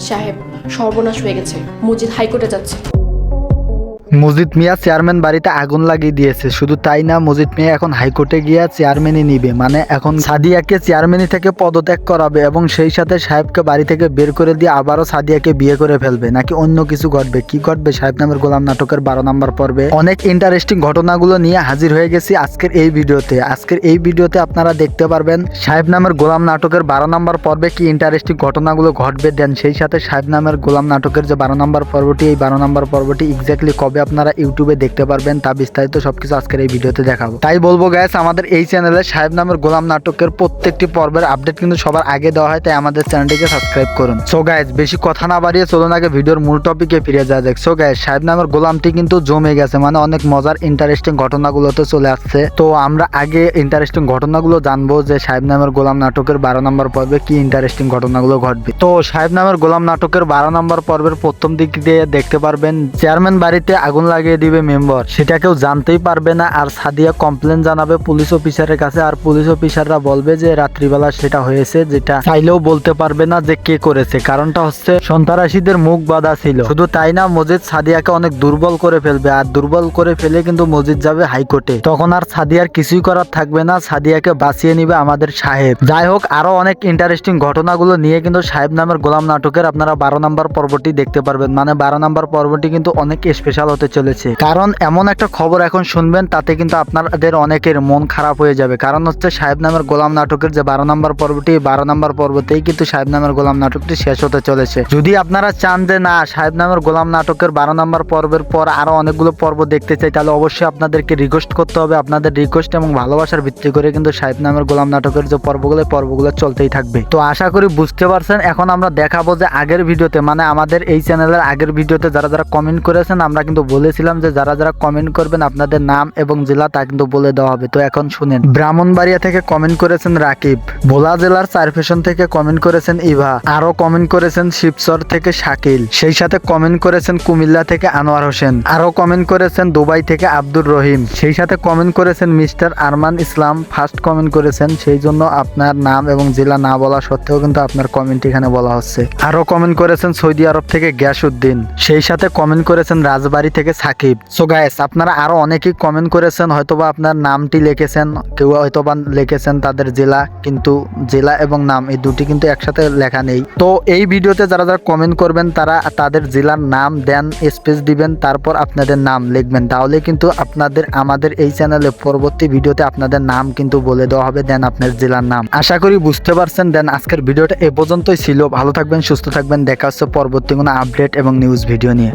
সাহেব সর্বনাশ হয়ে গেছে। মজিদ হাইকোর্টে যাচ্ছে। মজিদ মিয়া চেয়ারম্যান বাড়িতে আগুন লাগিয়ে দিয়েছে। শুধু তাই না, মজিদ মিয়া এখন হাইকোর্টে গিয়ে চেয়ারম্যানই নিবে। মানে এখন সাদিয়াকে চেয়ারম্যানই থেকে পদত্যাগ করাবে এবং সেই সাথে সাহেবকে বাড়ি থেকে বের করে দিয়ে আবারও সাদিয়াকে বিয়ে করে ফেলবে। নাকি অন্য কিছু ঘটবে? কি ঘটবে? সাহেব নামের গোলাম নাটকের বারো নম্বর পর্বে অনেক ইন্টারেস্টিং ঘটনাগুলো নিয়ে হাজির হয়ে গেছি আজকের এই ভিডিওতে। আজকের এই ভিডিওতে আপনারা দেখতে পারবেন সাহেব নামের গোলাম নাটকের বারো নম্বর পর্বে কি ইন্টারেস্টিং ঘটনাগুলো ঘটবে। দেন সেই সাথে সাহেব নামের গোলাম নাটকের যে বারো নম্বর পর্বটি, এই বারো নম্বর পর্বটি এক্স্যাক্টলি কবে আপনারা ইউটিউবে দেখতে পারবেন, তা বিস্তারিত সবকিছু আজকের এই ভিডিওতে দেখাবো। তাই বলব গ্যাস আমাদের এই চ্যানেলে সাহেব নামের গোলাম নাটকের প্রত্যেকটি পর্বের আপডেট কিন্তু সবার আগে দেওয়া হয়, তাই আমাদের চ্যানেলটিকে সাবস্ক্রাইব করুন। সো গাইজ বেশি কথা না বাড়িয়ে চলুন আগে ভিডিওর মূল টপিকে ফিরে যাওয়া যাক। সো গাইজ সাহেব নামের গোলামটি কিন্তু জমে গেছে মানে অনেক মজার ইন্টারেস্টিং ঘটনাগুলোতে চলে আসছে। তো আমরা আগে ইন্টারেস্টিং ঘটনাগুলো জানব যে সাহেব নামের গোলাম নাটকের বারো নম্বর পর্বে কি ইন্টারেস্টিং ঘটনাগুলো ঘটবে। তো সাহেব নামের গোলাম নাটকের বারো নম্বর পর্বের প্রথম দিক দিয়ে দেখতে পারবেন চেয়ারম্যান বাড়িতে আগুন লাগিয়ে দিবে মেম্বার। সেটা কেউ জানতেই পারবে না আর সাদিয়া কমপ্লেন জানাবে পুলিশ অফিসারের কাছে আর পুলিশ অফিসাররা বলবে যে রাত্রিবেলা সেটা হয়েছে যেটা চাইলেও বলতে পারবে না যে কে করেছে। কারণটা হচ্ছে সন্ত্রাসীদের মুখ বাঁধা ছিল। শুধু তাই না, মজিদ সাদিয়াকে অনেক দুর্বল করে ফেলবে আর দুর্বল করে ফেলে কিন্তু মজিদ যাবে হাইকোর্টে। তখন আর সাদিয়ার কিছুই করার থাকবে না, সাদিয়াকে বাঁচিয়ে নিবে আমাদের সাহেব। যাই হোক, আরও অনেক ইন্টারেস্টিং ঘটনাগুলো নিয়ে কিন্তু সাহেব নামের গোলাম নাটকের আপনারা বারো নম্বর পর্বটি দেখতে পারবেন। মানে বারো নম্বর পর্বটি কিন্তু অনেক স্পেশাল হতে চলেছে। কারণ এমন একটা খবর এখন শুনবেন, তাতে কিন্তু আপনাদের অনেকের মন খারাপ হয়ে যাবে। কারণ হচ্ছে সাহেব নামের গোলাম নাটকের যে বারো নম্বর পর্বটি, বারো নম্বর পর্বতেই কিন্তু সাহেব নামের গোলাম নাটকটি শেষ হতে চলেছে। যদি আপনারা চান যে না, সাহেব নামের গোলাম নাটকের বারো নম্বর পর্বের পর আরও অনেকগুলো পর্ব দেখতে চাই, তাহলে অবশ্যই আপনাদেরকে রিকোয়েস্ট করতে হবে। আপনাদের রিকোয়েস্ট এবং ভালোবাসার ভিত্তি করে কিন্তু সাহেব নামের গোলাম নাটকের যে পর্বগুলো পর্বগুলো চলতেই থাকবে। তো আশা করি বুঝতে পারছেন, এখন আমরা দেখাবো যে আগের ভিডিওতে মানে আমাদের এই চ্যানেলের আগের ভিডিওতে যারা যারা কমেন্ট করেছেন, আমরা কিন্তু বলেছিলাম যে যারা যারা কমেন্ট করবেন আপনাদের নাম এবং জেলা তা কিন্তু বলে দেওয়া হবে। তো এখন শুনেন। ব্রাহ্মণবাড়িয়া থেকে কমেন্ট করেছেন রাকিব। ভোলা জেলার চারফেশন থেকে কমেন্ট করেছেন ইভা। আরও কমেন্ট করেছেন শিবচর থেকে শাকিল। সেই সাথে কমেন্ট করেছেন কুমিল্লা থেকে আনোয়ার হোসেন। আরও কমেন্ট করেছেন দুবাই থেকে আব্দুর রহিম। সেই সাথে কমেন্ট করেছেন mister Arman Islam. First comment করেছেন, সেই জন্য আপনার নাম এবং জেলা না বলা সত্ত্বেও কিন্তু আপনার কমেন্ট এখানে বলা হচ্ছে। আরও কমেন্ট করেছেন সৌদি আরব থেকে গ্যাস উদ্দিন সেই সাথে কমেন্ট করেছেন রাজবাড়ি থেকে সাকিব। সো গায়েস আপনারা আরও অনেকেই কমেন্ট করেছেন, হয়তোবা আপনার নামটি লিখেছেন, কেউ হয়তোবা লিখেছেন তাদের জেলা, কিন্তু জেলা এবং নাম, এই দুটি কিন্তু একসাথে লেখা নেই। তো এই ভিডিওতে যারা যারা কমেন্ট করবেন, তারা তাদের জেলার নাম দেন স্পেস দিবেন, তারপর আপনাদের নাম লিখবেন। তাহলে কিন্তু আপনাদের, আমাদের এই চ্যানেলে পরবর্তী ভিডিওতে আপনাদের নাম কিন্তু বলে দেওয়া হবে দেন আপনার জেলার নাম। আশা করি বুঝতে পারছেন দেন আজকের ভিডিওটা এ পর্যন্তই ছিল। ভালো থাকবেন, সুস্থ থাকবেন। দেখা হচ্ছে পরবর্তী কোনো আপডেট এবং নিউজ ভিডিও নিয়ে।